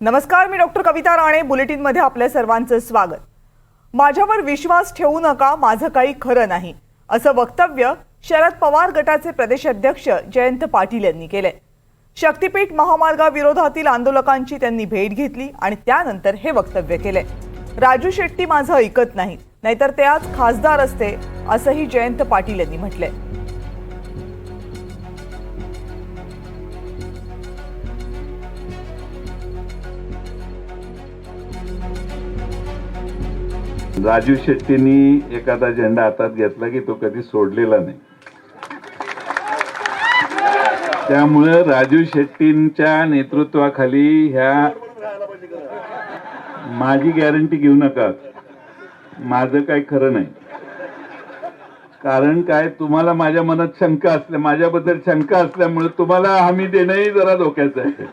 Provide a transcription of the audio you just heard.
नमस्कार मी डॉक्टर कविता राणे. बुलेटिनमध्ये आपल्या सर्वांचं स्वागत. माझ्यावर विश्वास ठेवू नका माझं काही खरं नाही असं वक्तव्य शरद पवार गटाचे प्रदेशाध्यक्ष जयंत पाटील यांनी केलंय. शक्तीपीठ महामार्गाविरोधातील आंदोलकांची त्यांनी भेट घेतली आणि त्यानंतर हे वक्तव्य केलंय. राजू शेट्टी माझं ऐकत नाही नाहीतर ते आज खासदार असते असंही जयंत पाटील यांनी म्हटलंय. राजू शेट्टींनी एखादा झेंडा हातात घेतला की तो कधी सोडलेला नाही. त्यामुळं राजू शेट्टींच्या नेतृत्वाखाली ह्या माझी गॅरंटी घेऊ नका. माझं काही खरं नाही. कारण काय तुम्हाला माझ्या मनात शंका असल्या माझ्याबद्दल शंका असल्यामुळे तुम्हाला हमी देणंही जरा धोक्याचं आहे.